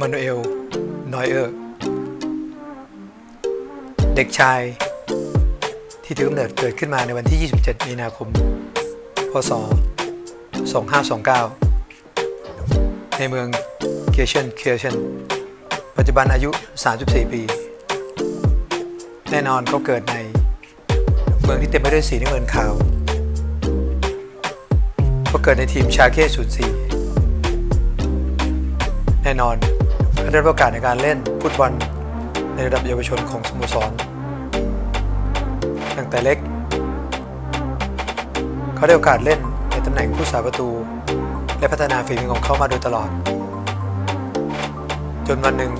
มานูเอล นอยเออร์ เด็กชาย ที่ถือกำเนิดเกิดขึ้นมาในวันที่ 27 มีนาคม พศ 2529 ในเมืองเคียเชนเคียเชนปัจจุบันอายุ 34 ปี แน่นอนเขาเกิดในเมืองที่เต็มไปด้วยสีน้ำเงินขาวเขาเกิดในทีมชาเก้ศูนย์สี่แน่นอน เขาได้รับโอกาสในการเล่นฟุตบอลในระดับเยาวชนของสโมสรตั้งแต่เล็ก เขาได้โอกาสเล่นในตำแหน่งผู้สาประตู และพัฒนาฝีมือของเขามาโดยตลอด จนวันหนึ่ง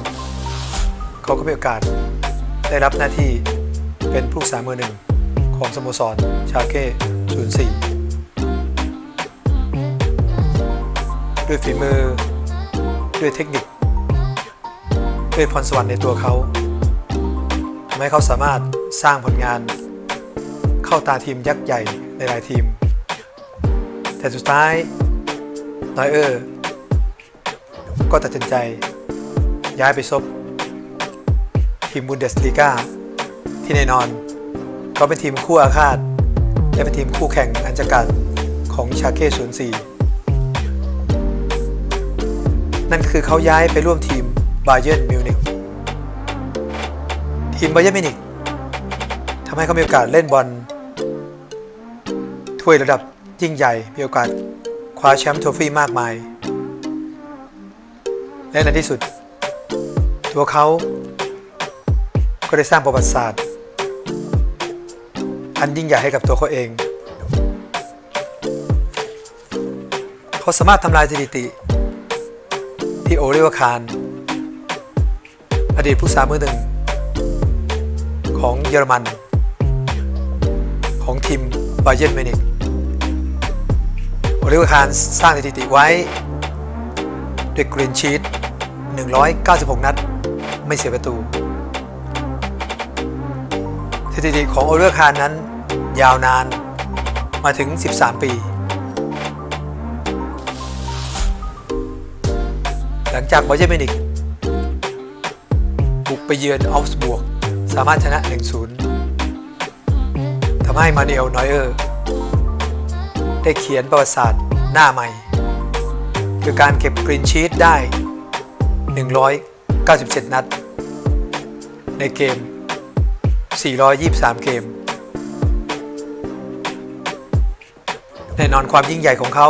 เขาก็มีโอกาสได้รับหน้าที่เป็นผู้สามือหนึ่งของสโมสรชาเก้ 04 ด้วยฝีมือด้วยเทคนิค ด้วยพรสวรรค์ในตัวเขาทำให้เขาสามารถสร้างผลงาน เข้าตาทีมยักษ์ใหญ่ในหลายทีม แต่สุดท้ายนอยเออร์ก็ตัดสินใจ ย้ายไปซบ ทีมบุนเดสลีกาที่แน่นอน ก็เป็นทีมคู่อาฆาต และเป็นทีมคู่แข่งอันจะกันของชาเก้04นั่นคือเขาย้ายไปร่วมทีม บาเยิร์นมิวนิกทีมบาเยิร์นมิวนิกทำให้เขามีโอกาสเล่นบอลถ้วยระดับยิ่งใหญ่ มีโอกาสคว้าแชมป์โทรฟี่มากมาย และในที่สุด ตัวเขาก็ได้สร้างประวัติศาสตร์ อันยิ่งใหญ่ให้กับตัวเขาเอง เขาสามารถทำลายสถิติที่โอริวคาร อดีตผู้สามือหนึ่ง ของเยอรมัน ของทีมบาเย r n นมินิกโอริวคารสร้างสถิติไว้ด้วยกรีนชีต196 นัด ไม่เสียประตู สถิติของโอเวอร์คารนั้นยาวนานมาถึง 13 ปี หลังจากบาเย r n นมินิก บุกไปเยือนออฟสบวก สามารถชนะ 1-0 ทำให้มาเนลนอยเออร์ได้เขียนประวัติศาสตร์หน้าใหม่ คือการเก็บกรีนชีตได้ 197 นัด ในเกม 423 เกม แน่นอนความยิ่งใหญ่ของเขา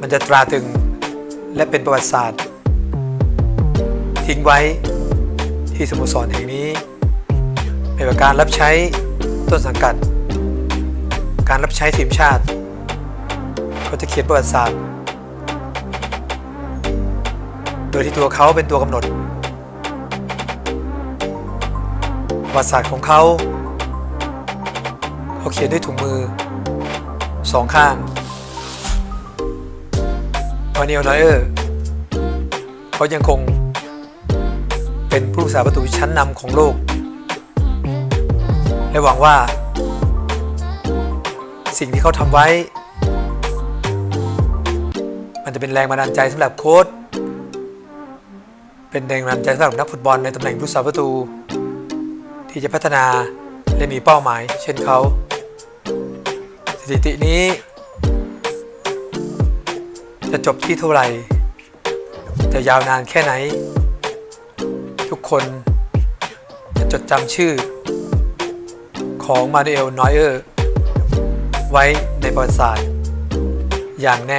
มันจะตราตรึงและเป็นประวัติศาสตร์ ทิ้งไว้ ที่สโมสรแห่งนี้ไม่ว่าการรับใช้ต้นสังกัด การรับใช้ทีมชาติ เขาจะเขียนประวัติศาสตร์โดยที่ตัวเขาเป็นตัวกำหนดประวัติศาสตร์ของเขาเขาเขียนด้วยถุงมือสองข้างมาเนลนอยเออร์เขายังคง เป็นผู้รักษาประตูชั้นนำของโลก และหวังว่า สิ่งที่เขาทำไว้ มันจะเป็นแรงบันดาลใจสำหรับโค้ชเป็นแรงบันดาลใจสำหรับนักฟุตบอลในตำแหน่งผู้รักษาประตู ที่จะพัฒนาและมีเป้าหมาย เช่นเขา สถิตินี้ จะจบที่เท่าไหร่ จะยาวนานแค่ไหน ทุกคนจะจดจำชื่อ ของมานูเอลนอยเออร์ ไว้ในประวัติศาสตร์อย่างแน่